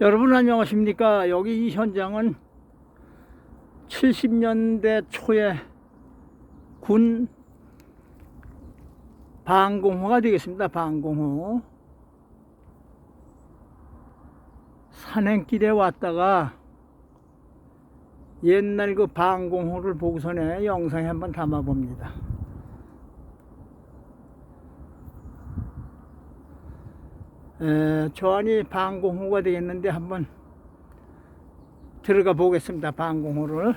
여러분 안녕하십니까? 여기 이 현장은 70년대 초에 군 방공호가 되겠습니다. 방공호. 산행길에 왔다가 옛날 그 방공호를 보고서는 영상에 한번 담아 봅니다 에, 저 안이 방공호가 되겠는데 한번 들어가 보겠습니다. 방공호를.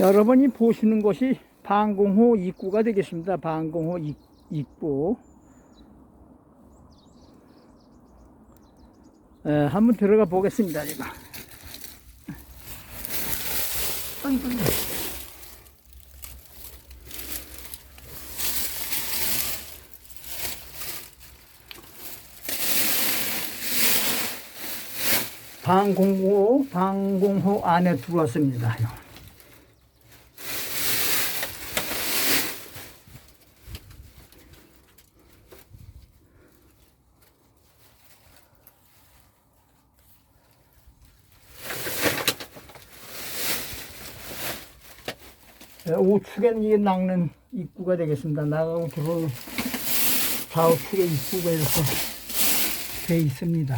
여러분이 보시는 곳이 방공호 입구가 되겠습니다. 방공호 입- 입구. 에, 한번 들어가 보겠습니다. 제가. 방공호 방공호 안에 들어왔습니다. 우측에는 이게 낚는 입구가 되겠습니다. 나가고 들어오는 좌우측에 입구가 이렇게 돼 있습니다.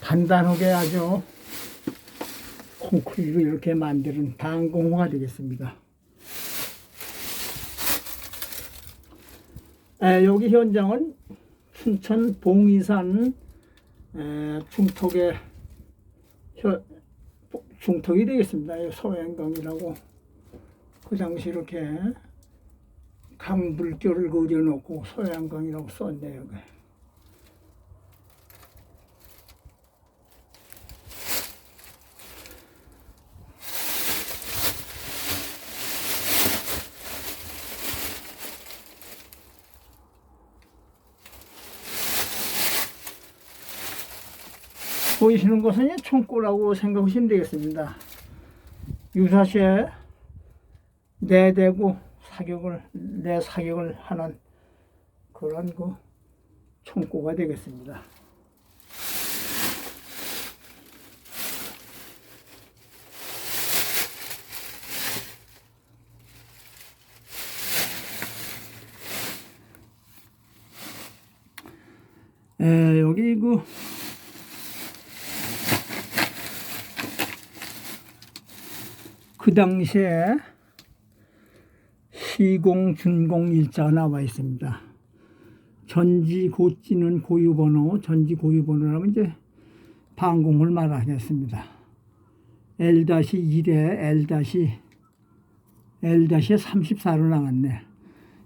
간단하게 아주 콘크리트로 이렇게 만드는 방공호가 되겠습니다. 에, 여기 현장은 춘천 봉이산 에, 중턱의 혀, 중턱이 되겠습니다. 이 소행강이라고 그 당시 이렇게 강불교를 그려놓고 소양강이라고 썼네요. 보이시는 것은 총고라고 생각하시면 되겠습니다. 유사시에 내대고 사격을 내 사격을 하는 그런 그 총고가 되겠습니다. 에, 여기 그 그 당시에 시공, 준공 일자가 나와 있습니다. 전지 고지는 고유번호, 전지 고유번호라면 이제 방공을 말하겠습니다. L-1에 L- L-에 34로 나왔네.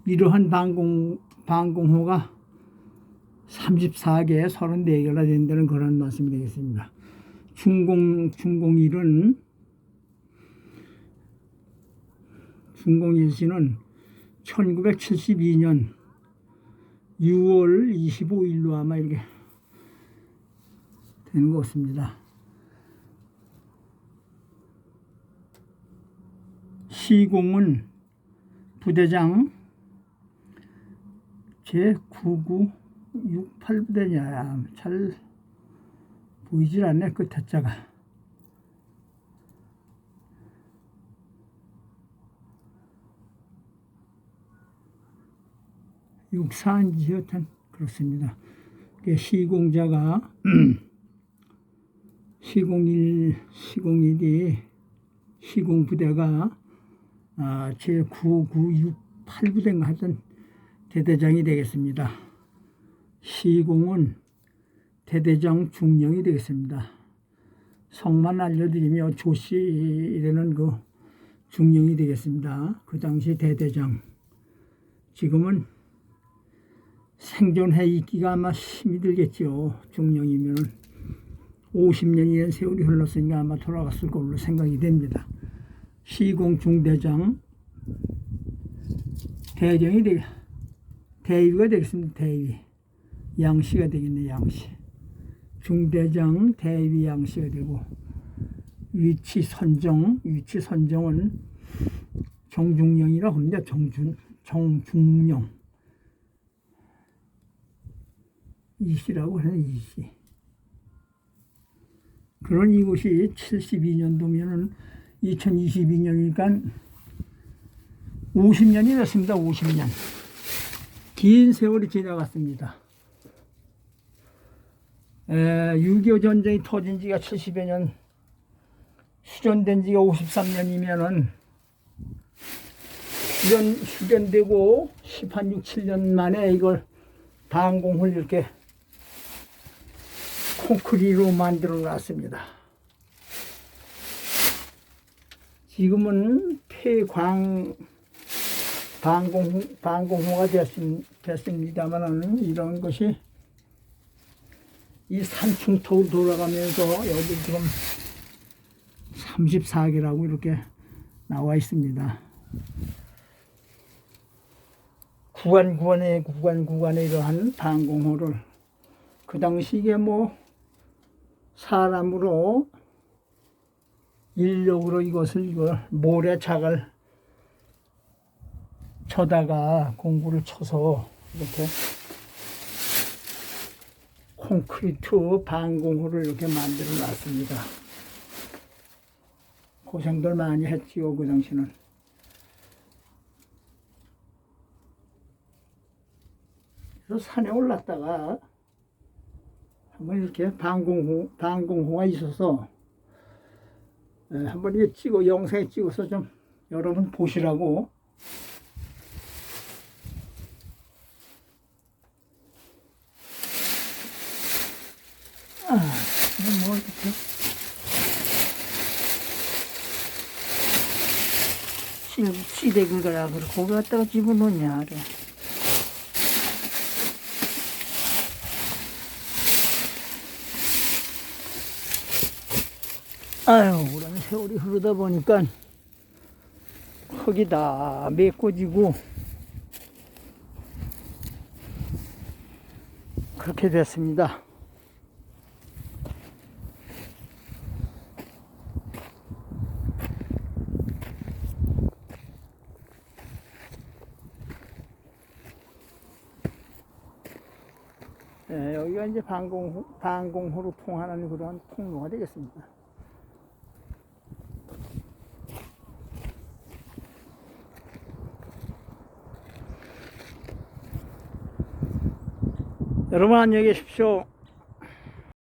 이러한 방공, 방공호가 34개, 34개가 된다는 그런 말씀이 되겠습니다. 중공, 중공일은 중공일시는 1972년 6월 25일로 아마 이렇게 되는 것 같습니다. 시공은 부대장 제9968 부대냐 잘 보이질 않네 그 대자가 육사인지 여튼 그렇습니다. 그 시공자가 시공일 시공일이 시공부대가 아, 제 9968부대인가 하던 대대장이 되겠습니다. 시공은 대대장 중령이 되겠습니다. 성만 알려드리며 조씨 이라는 그 중령이 되겠습니다. 그 당시 대대장 지금은 생존해 있기가 아마 힘이 들겠죠. 중령이면 50년이란 세월이 흘렀으니까 아마 돌아갔을 걸로 생각이 됩니다. 시공 중대장 대령이 되게 대위가 되겠습니다. 대위 양씨가 되겠네 양씨 중대장 대위 양씨가 되고 위치 선정 위치 선정은 정중령이라고 합니다. 정준 정중령 이씨라고 하는 이씨. 그런 이곳이 72년도면은 2022년이니까 50년이 됐습니다. 50년. 긴 세월이 지나갔습니다. 에, 6.25 전쟁이 터진 지가 70여 년, 수전된 지가 53년이면은 수전, 수전되고 10한 6, 7년 만에 이걸 방공을 이렇게 콘크리로 만들어 놨습니다. 지금은 폐광 방공 방공호가 됐습, 됐습니다만은 이런 것이 이 산중턱으로 돌아가면서 여기 지금 34개라고 이렇게 나와 있습니다. 구간 구간에 구간 구간에 이러한 방공호를 그 당시에 뭐 사람으로 인력으로 이것을 이걸 모래착을 쳐다가 공구를 쳐서 이렇게 콘크리트 방공호를 이렇게 만들어 놨습니다. 고생들 많이 했지요 그 당시는. 산에 올랐다가 한번 이렇게 방공호 방공호가 있어서 에, 한번 이렇게 찍어 영상에 찍어서 좀 여러분 보시라고 아, 뭐 이렇게 씨, 씨대글 가라 그래 거기 갖다가 집어넣냐 그래. 아유, 오랜 세월이 흐르다 보니까 흙이 다 메꿔지고 그렇게 됐습니다. 예, 여기가 이제 방공호, 방공호로 통하는 그런 통로가 되겠습니다. 여러분 안녕히 계십시오.